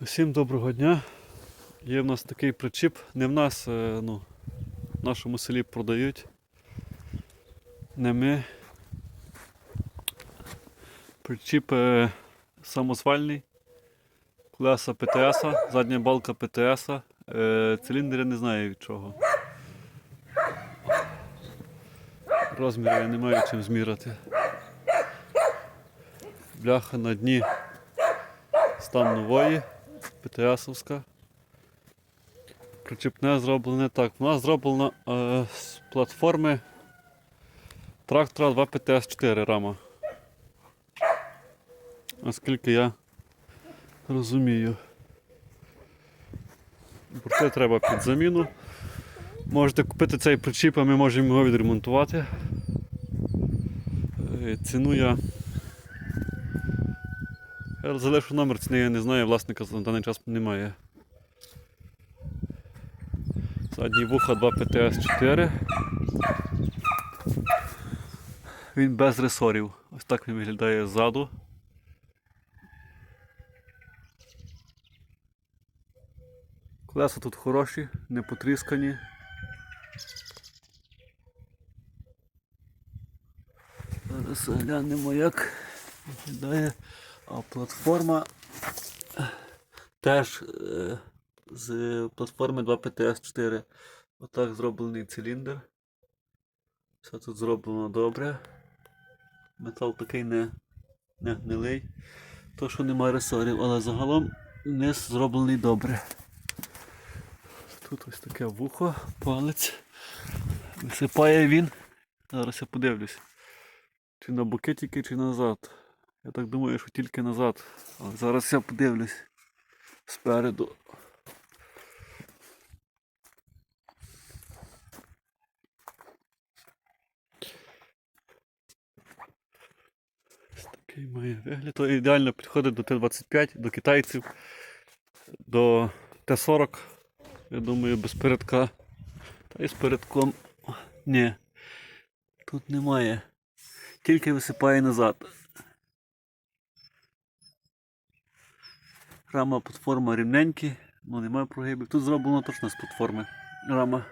Всім доброго дня. Є в нас такий причіп. Не в нас, е, ну, в нашому селі продають. Не ми. Причіп е, самосвальний. Колеса ПТС, задня балка ПТС. Е, циліндр я не знаю від чого. Розмір я не маю чим зміряти. Бляха на дні стан нової, ПТСовська. Причіпне зроблене так. Вона зроблена е, з платформи трактора 2 ПТС-4 рама. Наскільки я розумію. Борти треба під заміну. Можете купити цей причіп, а ми можемо його відремонтувати. Е, Ціну я я залишу номер ціни, я не знаю, власника на даний час немає. Задні вуха 2 ПТС-4. Він без ресорів. Ось так він виглядає ззаду. Колеса тут хороші, не потріскані. Зараз глянемо як виглядає. А платформа теж е, з платформи 2 PTS4. Отак зроблений циліндр. Все тут зроблено добре. Метал такий не, не гнилий. То, що немає ресорів, але загалом низ зроблений добре. Тут ось таке вухо, палець. Висипає він. Зараз я подивлюсь. Чи на боки тільки, чи назад. Я так думаю, що тільки назад. Але зараз я подивлюсь спереду. Такий має вигляд. То ідеально підходить до Т-25, до китайців, до Т-40. Я думаю, без передка. Та і з передком. Ні. Тут немає. Тільки висипає назад. Рама платформа рівненькі, ну немає прогибів. Тут зроблено точно з платформи. Рама.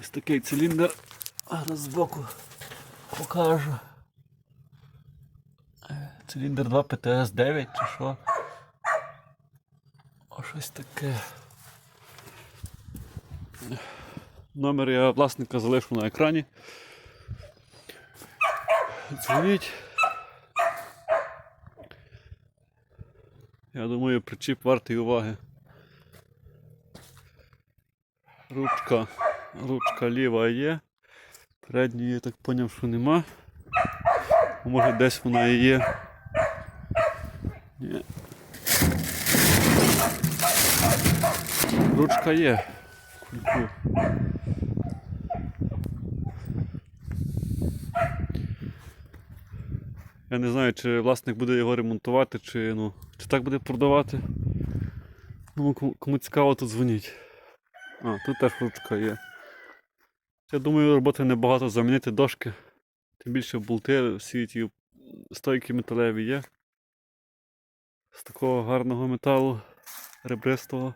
Ось такий циліндр. Зараз збоку покажу. Е, Циліндр 2 ПТС 9 чи що. О, щось таке. Номер я власника залишу на екрані. Дзвоніть. Я думаю, причіп вартий уваги. Ручка, ручка ліва є. Передньої я так поняв, що нема. Може десь вона і є. Ні. Ручка є. кульку. Я не знаю, чи власник буде його ремонтувати, чи, ну, чи так буде продавати. Ну, кому, цікаво, то дзвоніть. А, тут теж ручка є. Я думаю, роботи небагато замінити дошки. Тим більше болти всі ті стойки металеві є. З такого гарного металу, ребристого.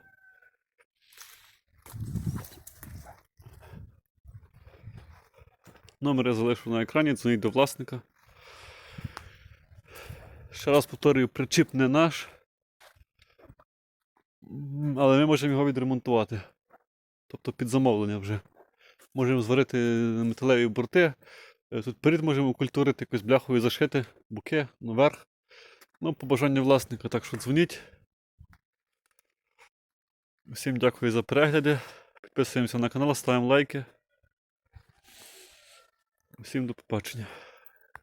Номер я залишу на екрані, дзвоніть до власника. Ще раз повторюю, причіп не наш. Але ми можемо його відремонтувати. Тобто під замовлення вже. Можемо зварити металеві борти. Е, Тут перед можемо культурити якось бляхові зашити, буки, наверх. Ну, по бажанню власника, так що дзвоніть. Всім дякую за перегляди. Підписуємося на канал, ставимо лайки. Всім до побачення.